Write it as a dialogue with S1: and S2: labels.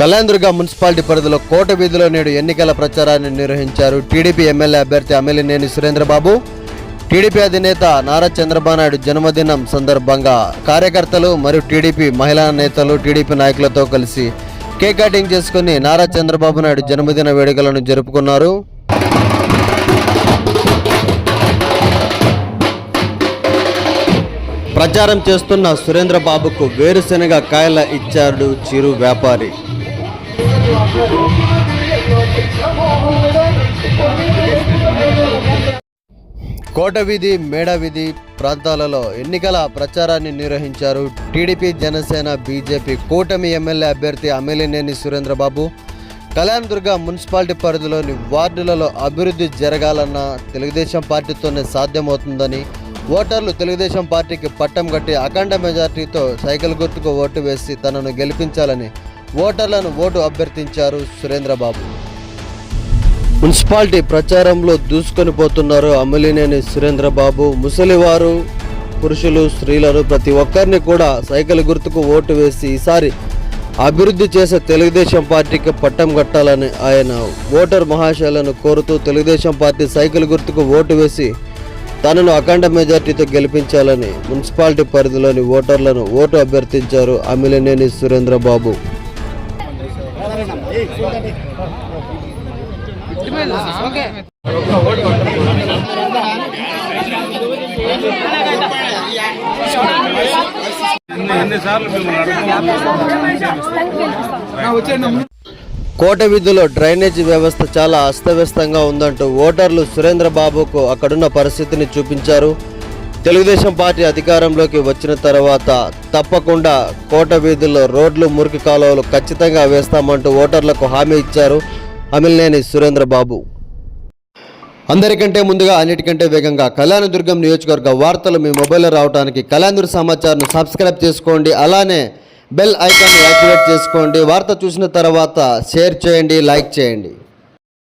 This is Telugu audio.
S1: కళ్యాణదుర్గ మున్సిపాలిటీ పరిధిలో కోట వీధిలో నేడు ఎన్నికల ప్రచారాన్ని నిర్వహించారు టీడీపీ ఎమ్మెల్యే అభ్యర్థి అమ్మెలినేని సురేంద్రబాబు. టీడీపీ అధినేత నారా చంద్రబాబు నాయుడు జన్మదినం సందర్భంగా కార్యకర్తలు మరియు టీడీపీ మహిళా నేతలు టీడీపీ నాయకులతో కలిసి కేక్ కటింగ్ చేసుకుని నారా చంద్రబాబు నాయుడు జన్మదిన వేడుకలను జరుపుకున్నారు. ప్రచారం చేస్తున్న సురేంద్ర బాబుకు వేరుశెనగ కాయల ఇచ్చాడు చిరు వ్యాపారి. కోటవీధి మేడవీధి ప్రాంతాలలో ఎన్నికల ప్రచారాన్ని నిర్వహించారు టీడీపీ జనసేన బీజేపీ కూటమి ఎమ్మెల్యే అభ్యర్థి అమిలినేని సురేంద్రబాబు. కళ్యాణదుర్గ మున్సిపాలిటీ పరిధిలోని వార్డులలో అభివృద్ధి జరగాలన్న తెలుగుదేశం పార్టీతోనే సాధ్యమవుతుందని ఓటర్లు తెలుగుదేశం పార్టీకి పట్టం కట్టి అఖండ మెజార్టీతో సైకిల్ గుర్తుకు ఓటు వేసి తనను గెలిపించాలని ఓటర్లను ఓటు అభ్యర్థించారు సురేంద్రబాబు. మున్సిపాలిటీ ప్రచారంలో దూసుకొని పోతున్నారు అమలినేని సురేంద్రబాబు. ముసలివారు పురుషులు స్త్రీలను ప్రతి ఒక్కరిని కూడా సైకిల్ గుర్తుకు ఓటు వేసి ఈసారి అభివృద్ధి చేసే తెలుగుదేశం పార్టీకి పట్టం కట్టాలని ఆయన ఓటర్ మహాశయాలను కోరుతూ తెలుగుదేశం పార్టీ సైకిల్ గుర్తుకు ఓటు వేసి తనను అఖండ మెజార్టీతో గెలిపించాలని మున్సిపాలిటీ పరిధిలోని ఓటర్లను ఓటు అభ్యర్థించారు అమిలినేని సురేంద్రబాబు. కోట వీధిలో డ్రైనేజీ వ్యవస్థ చాలా అస్తవ్యస్తంగా ఉందంటూ ఓటర్లు సురేంద్ర బాబుకు అక్కడున్న పరిస్థితిని చూపించారు. తెలుగుదేశం పార్టీ అధికారంలోకి వచ్చిన తర్వాత తప్పకుండా కోట వీధుల్లో రోడ్లు మురికి కాలువలు ఖచ్చితంగా వేస్తామంటూ ఓటర్లకు హామీ ఇచ్చారు అమిలినేని సురేంద్ర బాబు అందరికంటే ముందుగా అన్నిటికంటే వేగంగా కళ్యాణదుర్గం నియోజకవర్గ వార్తలు మీ మొబైల్లో రావడానికి కళ్యాణదుర్గ సమాచారం సబ్స్క్రైబ్ చేసుకోండి. అలానే బెల్ ఐకాన్ యాక్టివేట్ చేసుకోండి. వార్త చూసిన తర్వాత షేర్ చేయండి లైక్ చేయండి.